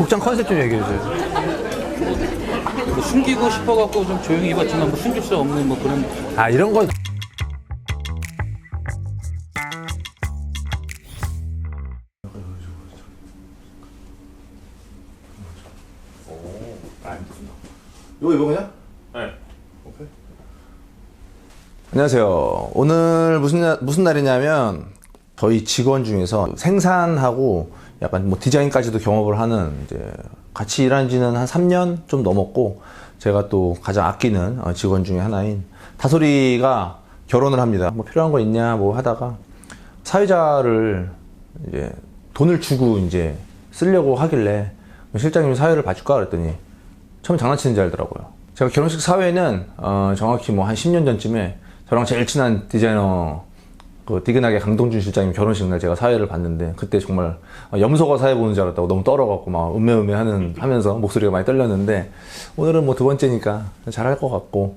복장 컨셉 좀 얘기해 주세요. 뭐 숨기고 싶어갖고 좀 조용히 입었지만 뭐 숨길 수 없는 뭐 그런 아 이런 건 이거 이거 그냥? 네. 안녕하세요. 오늘 무슨 날, 무슨 날이냐면 저희 직원 중에서 생산하고 약간 뭐 디자인까지도 경험을 하는 이제 같이 일한 지는 한 3년 좀 넘었고 제가 또 가장 아끼는 어, 직원 중에 하나인 다솔이가 결혼을 합니다. 뭐 필요한 거 있냐 뭐 하다가 사회자를 이제 돈을 주고 이제 쓰려고 하길래 실장님이 사회를 봐줄까 그랬더니 처음 장난치는 줄 알더라고요. 제가 결혼식 사회는 어, 정확히 뭐 한 10년 전쯤에 저랑 제일 친한 디자이너 그 디그나게 강동준 실장님 결혼식 날 제가 사회를 봤는데 그때 정말 염소가 사회 보는 줄 알았다고 너무 떨어갖고 막 음메음메 하는 하면서 목소리가 많이 떨렸는데 오늘은 뭐 두 번째니까 잘할 것 같고.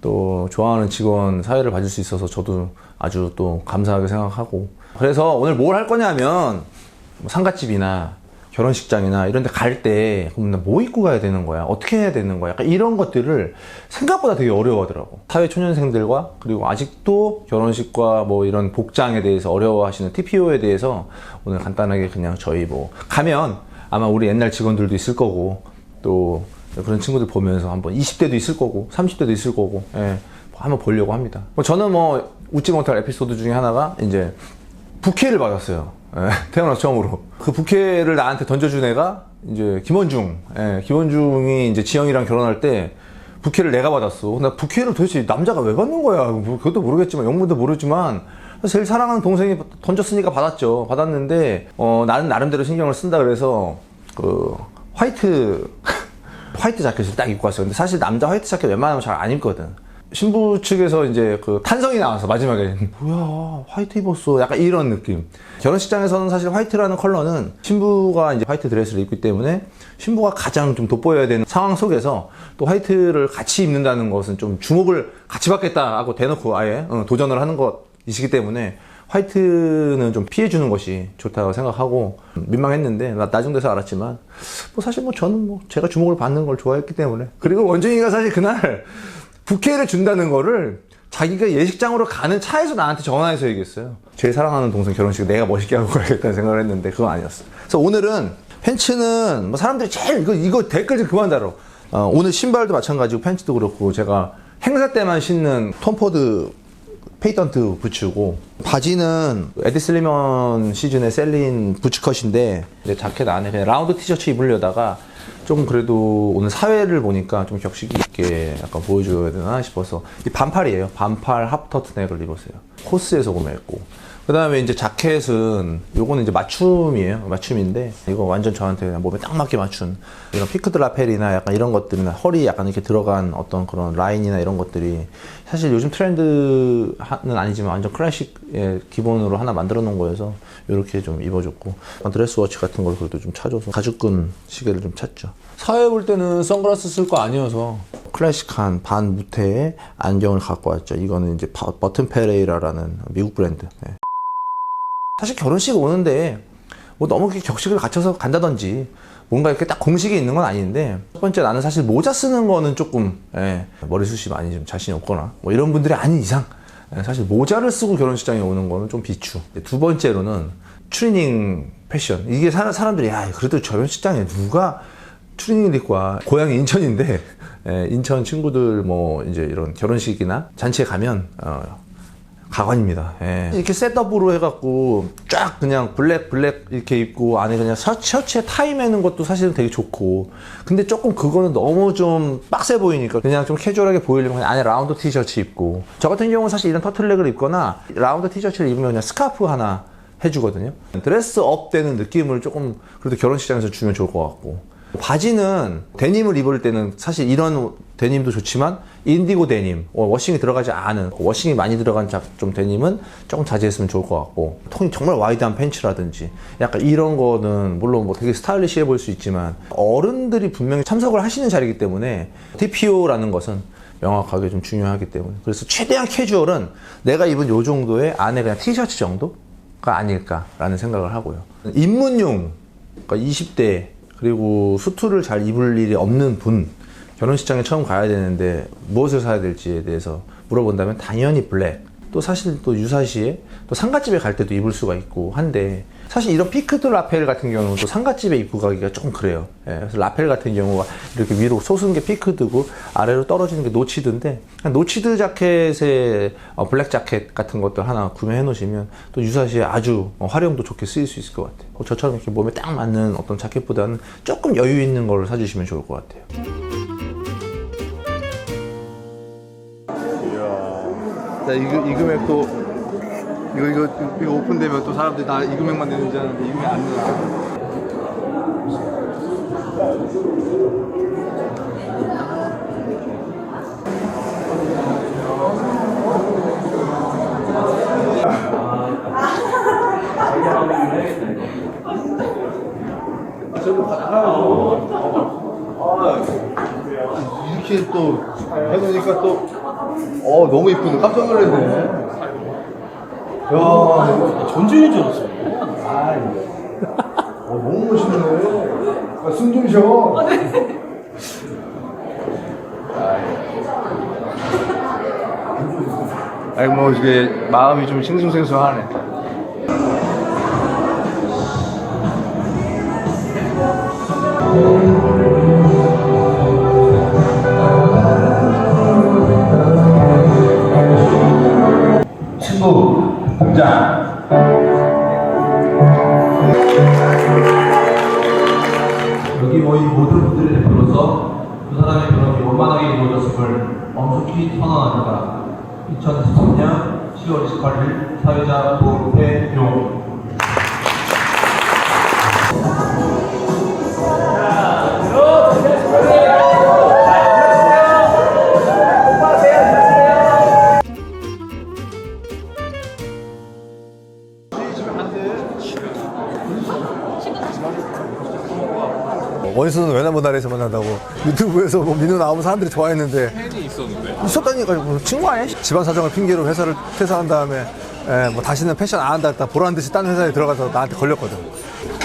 또 좋아하는 직원 사회를 봐줄 수 있어서 저도 아주 또 감사하게 생각하고. 그래서 오늘 뭘 할 거냐면 뭐 상가집이나 결혼식장이나 이런 데 갈 때 그럼 뭐 입고 가야 되는 거야? 어떻게 해야 되는 거야? 약간 이런 것들을 생각보다 되게 어려워하더라고. 사회 초년생들과 그리고 아직도 결혼식과 뭐 이런 복장에 대해서 어려워하시는 TPO에 대해서 오늘 간단하게 그냥 저희 뭐 가면 아마 우리 옛날 직원들도 있을 거고 또 그런 친구들 보면서 한번 20대도 있을 거고 30대도 있을 거고 예, 한번 보려고 합니다. 뭐 저는 뭐 웃지 못할 에피소드 중에 하나가 이제 부케를 받았어요. 예, 태어나서 처음으로 그 부케를 나한테 던져준 애가 이제 김원중. 예, 김원중이 이제 지영이랑 결혼할 때 부케를 내가 받았어. 나 부케를 도대체 남자가 왜 받는 거야? 뭐 그것도 모르겠지만 영문도 모르지만 제일 사랑하는 동생이 던졌으니까 받았죠. 받았는데 어, 나는 나름대로 신경을 쓴다 그래서 그 화이트 화이트 자켓을 딱 입고 왔어요. 근데 사실 남자 화이트 자켓 웬만하면 잘 안 입거든. 신부 측에서 이제 그 탄성이 나와서 마지막에 뭐야 화이트 입었어. 약간 이런 느낌. 결혼식장에서는 사실 화이트라는 컬러는 신부가 이제 화이트 드레스를 입기 때문에 신부가 가장 좀 돋보여야 되는 상황 속에서 또 화이트를 같이 입는다는 것은 좀 주목을 같이 받겠다 하고 대놓고 아예 어, 도전을 하는 것이시기 때문에 화이트는 좀 피해주는 것이 좋다고 생각하고 민망했는데 나 나중 돼서 알았지만 뭐 사실 뭐 저는 뭐 제가 주목을 받는 걸 좋아했기 때문에. 그리고 원준이가 사실 그날 부케를 준다는 거를 자기가 예식장으로 가는 차에서 나한테 전화해서 얘기했어요. 제일 사랑하는 동생 결혼식 내가 멋있게 하고 가야겠다는 생각을 했는데 그건 아니었어. 그래서 오늘은 팬츠는 뭐 사람들이 제일 이거 이거 댓글 좀 그만 달어. 어, 오늘 신발도 마찬가지고 팬츠도 그렇고 제가 행사 때만 신는 톰포드 페이턴트 부츠고 바지는 에디 슬리먼 시즌의 셀린 부츠컷인데 자켓 안에 그냥 라운드 티셔츠 입으려다가 좀 그래도 오늘 사회를 보니까 좀 격식 있게 약간 보여줘야 되나 싶어서 이 반팔이에요. 반팔 합터트넥을 입었어요. 코스에서 구매했고 그 다음에 이제 자켓은 요거는 이제 맞춤이에요. 맞춤인데 이거 완전 저한테 그냥 몸에 딱 맞게 맞춘 이런 피크드 라펠이나 약간 이런 것들이나 허리 약간 이렇게 들어간 어떤 그런 라인이나 이런 것들이 사실 요즘 트렌드는 아니지만 완전 클래식의 기본으로 하나 만들어 놓은 거여서 이렇게 좀 입어줬고 드레스 워치 같은 걸 그래도 좀 찾아서 가죽끈 시계를 좀 찾죠. 사회 볼 때는 선글라스 쓸 거 아니어서 클래식한 반 무태의 안경을 갖고 왔죠. 이거는 이제 바- 버튼 페레이라라는 미국 브랜드. 네. 사실 결혼식 오는데 뭐 너무 이렇게 격식을 갖춰서 간다든지 뭔가 이렇게 딱 공식이 있는 건 아닌데 첫 번째 나는 사실 모자 쓰는 거는 조금 예, 머리숱이 많이 좀 자신이 없거나 뭐 이런 분들이 아닌 이상 예, 사실 모자를 쓰고 결혼식장에 오는 거는 좀 비추. 두 번째로는 추리닝 패션. 이게 사, 사람들이 야 그래도 결혼식장에 누가 추리닝을 입고 와 고향이 인천인데 예, 인천 친구들 뭐 이제 이런 결혼식이나 잔치에 가면 어, 가관입니다. 예. 이렇게 셋업으로 해갖고 쫙 그냥 블랙 블랙 이렇게 입고 안에 그냥 셔- 셔츠에 타이 매는 것도 사실은 되게 좋고 근데 조금 그거는 너무 좀 빡세 보이니까 그냥 좀 캐주얼하게 보이려면 그냥 안에 라운드 티셔츠 입고 저 같은 경우는 사실 이런 터틀넥을 입거나 라운드 티셔츠를 입으면 그냥 스카프 하나 해주거든요. 드레스업 되는 느낌을 조금 그래도 결혼식장에서 주면 좋을 것 같고 바지는 데님을 입을 때는 사실 이런 데님도 좋지만 인디고 데님 어, 워싱이 들어가지 않은 워싱이 많이 들어간 자- 좀 데님은 조금 자제했으면 좋을 것 같고 통이 정말 와이드한 팬츠라든지 약간 이런 거는 물론 뭐 되게 스타일리시해 보일 수 있지만 어른들이 분명히 참석을 하시는 자리이기 때문에 TPO라는 것은 명확하게 좀 중요하기 때문에. 그래서 최대한 캐주얼은 내가 입은 요 정도의 안에 그냥 티셔츠 정도가 아닐까라는 생각을 하고요. 입문용 그러니까 20대 그리고 수트를 잘 입을 일이 없는 분 결혼식장에 처음 가야 되는데 무엇을 사야 될지에 대해서 물어본다면 당연히 블랙. 또 사실 또 유사시에 또 상가집에 갈 때도 입을 수가 있고 한데 사실 이런 피크드 라펠 같은 경우는 또 상가집에 입고 가기가 조금 그래요. 예, 그래서 라펠 같은 경우가 이렇게 위로 솟은 게 피크드고 아래로 떨어지는 게 노치드인데 노치드 자켓에 어, 블랙 자켓 같은 것들 하나 구매해 놓으시면 또 유사시에 아주 어, 활용도 좋게 쓰일 수 있을 것 같아요. 어, 저처럼 이렇게 몸에 딱 맞는 어떤 자켓보다는 조금 여유 있는 걸 사주시면 좋을 것 같아요. 자, 이, 이 금액도 이거 이거 이거 오픈되면 또 사람들이 나이 금액만 내는지 하는데 이 금액 안 내요. 이렇게 또 해놓으니까 또 어 너무 이쁘네. 깜짝 놀랐네. 야 전주인 줄 알았어요. 어, 너무 멋있네. 숨좀 쉬어. 아이 뭐 이게 마음이 좀 싱숭생숭하네 이루어졌음을 엄숙히 선언합니다. 2013년 10월 28일 사회자 부패용 원수는 외나무 다리에서 만난다고. 유튜브에서 뭐 민우 나오면 사람들이 좋아했는데. 팬이 있었는데. 있었다니까 뭐 친구 아니야? 집안 사정을 핑계로 회사를 퇴사한 다음에 에, 뭐 다시는 패션 안 한다 했다 보란 듯이 딴 회사에 들어가서 나한테 걸렸거든.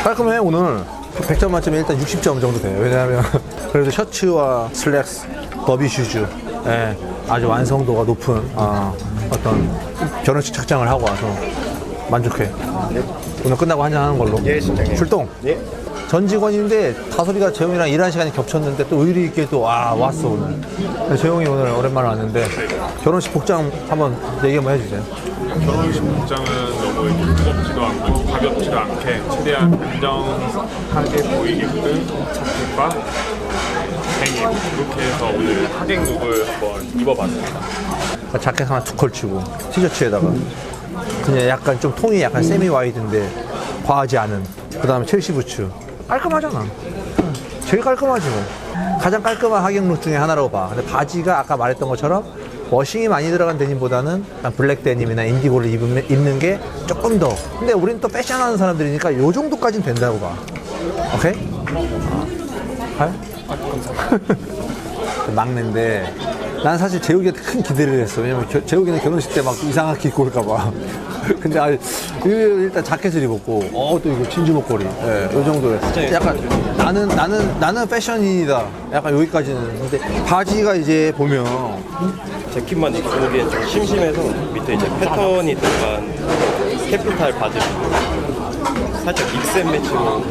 깔끔해 오늘 100점 만점에 일단 60점 정도 돼요. 왜냐하면 그래도 셔츠와 슬랙스 더비 슈즈 예, 아주 완성도가 높은 어, 어떤 결혼식 착장을 하고 와서 만족해. 오늘 끝나고 한잔 하는 걸로. 출동 전 직원인데 다솔이가 재용이랑 일하는 시간이 겹쳤는데 또 의리 있게 또 와 왔어 오늘. 그래서 재용이 오늘 오랜만에 왔는데 결혼식 복장 한번 얘기 한번 해주세요. 결혼식 복장은 너무 이렇게 무겁지도 않고 가볍지도 않게 최대한 안정하게 보이게끔 자켓과 데님 이렇게 해서 오늘 하객룩을 한번 입어봤습니다. 그 자켓 하나 툭 걸치고 티셔츠에다가 그냥 약간 좀 톤이 약간 세미 와이드인데 과하지 않은. 그 다음에 첼시 부츠 깔끔하잖아. 응. 제일 깔끔하지 뭐. 가장 깔끔한 하객룩 중에 하나라고 봐. 근데 바지가 아까 말했던 것처럼 워싱이 많이 들어간 데님보다는 블랙 데님이나 인디고를 입으면, 입는 게 조금 더. 근데 우리는 또 패션하는 사람들이니까 요 정도까지는 된다고 봐. 오케이? 가요? 막내인데 난 사실 재욱이한테 큰 기대를 했어. 왜냐면 겨- 재욱이는 결혼식 때 막 이상하게 입고 올까봐. 근데 아 일단 자켓을 입었고, 어 또 이거 진주 목걸이, 예, 요 정도에. 약간 나는 나는 나는 패션인이다. 약간 여기까지는. 근데 바지가 이제 보면 재킷만 입고 오기엔 좀 심심해서 밑에 이제 패턴이 들어간 캐피탈 바지를 살짝 믹스 앤 매치로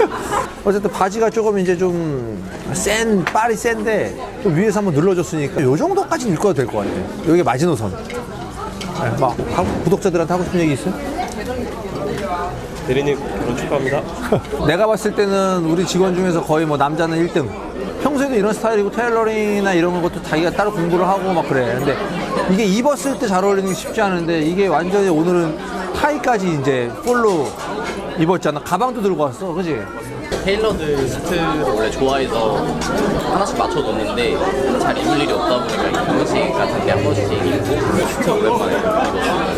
어쨌든 바지가 조금 이제 좀 센, 빨이 센데 좀 위에서 한번 눌러줬으니까 요 정도까지는 입고도 될 것 같아. 여기 마지노선. 예, 막 하고- 구독자들한테 하고 싶은 얘기 있어요? 대리님 결혼 축하합니다. 내가 봤을 때는 우리 직원 중에서 거의 뭐 남자는 1등. 평소에도 이런 스타일이고 테일러링이나 이런 것도 자기가 따로 공부를 하고 막 그래. 근데 이게 입었을 때 잘 어울리는 게 쉽지 않은데 이게 완전히 오늘은 타이까지 이제 풀로 입었잖아. 가방도 들고 왔어. 그지? 테일러드 수트를 원래 좋아해서 하나씩 맞춰뒀는데 잘 입을 일이 없다 보니까 이 결혼식 같은 데한 번씩 입고 수트 오랜만에 입었어요.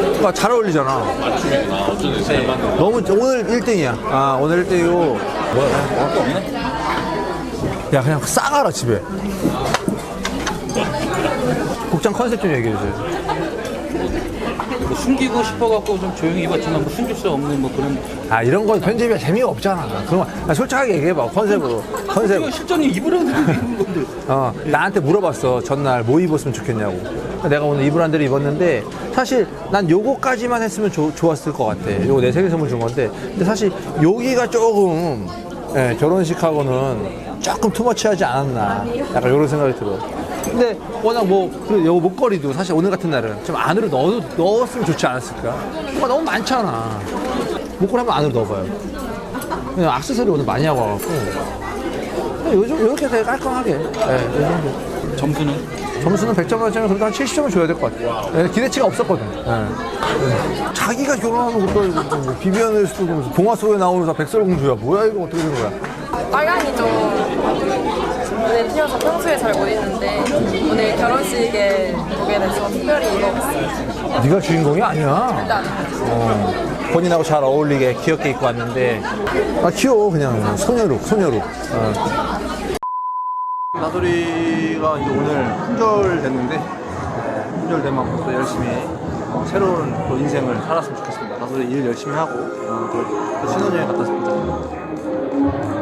그러니까 잘 어울리잖아. 맞춤이구나. 어쩌면 잘 맞는 너무 오늘 1등이야. 아, 오늘 1등이고. 뭐야? 먹을 거 없네? 야, 그냥 싸가라, 집에. 복장 컨셉 좀 얘기해 주세요. 뭐 숨기고 싶어갖고 좀 조용히 입었지만 뭐 숨길 수 없는 뭐 그런 아 이런 건 편집이 재미가 없잖아. 그럼 아, 솔직하게 얘기해봐 컨셉으로 컨셉. 이거 실전이 입으라는 대로 입은 건데 어, 나한테 물어봤어. 전날 뭐 입었으면 좋겠냐고. 내가 오늘 입으란 대로 입었는데 사실 난 요거까지만 했으면 좋- 좋았을 것 같아. 요거 내 생일 선물 준 건데. 근데 사실 여기가 조금 예, 결혼식하고는 조금 투머치하지 않았나. 약간 이런 생각이 들어. 근데 워낙 뭐, 그, 요 목걸이도 사실 오늘 같은 날은 좀 안으로 넣어, 넣었으면 좋지 않았을까? 뭐가 너무 많잖아. 목걸이 한번 안으로 넣어봐요. 그냥 액세서리 오늘 많이 하고 와갖고. 그냥 요즘 이렇게 되게 깔끔하게. 예, 요 정도. 점수는 점수는 100점 만점에 그래도 한 70점은 줘야 될 것 같아요. 예, 기대치가 없었거든. 예. 자기가 결혼하는 것도 아니고 뭐 비비안을 수도 무슨 동화 속에 나오는 사 백설공주야. 뭐야 이거 어떻게 된 거야? 빨강이 좀 눈에 띄어서 평소에 잘 못 입는데 오늘 결혼식에 보게 돼서 특별히 입어봤어요. 네가 주인공이 아니야. 일단 본인하고 잘 어울리게 귀엽게 입고 왔는데 아 귀여워 그냥 소녀룩 소녀룩. 어. 나돌이가 이제 오늘 품절 됐는데 품절 되면 또 열심히 어, 새로운 또 인생을 살았으면 좋겠습니다. 나돌이 일 열심히 하고 어, 또 신혼여행 갔다 왔습니다.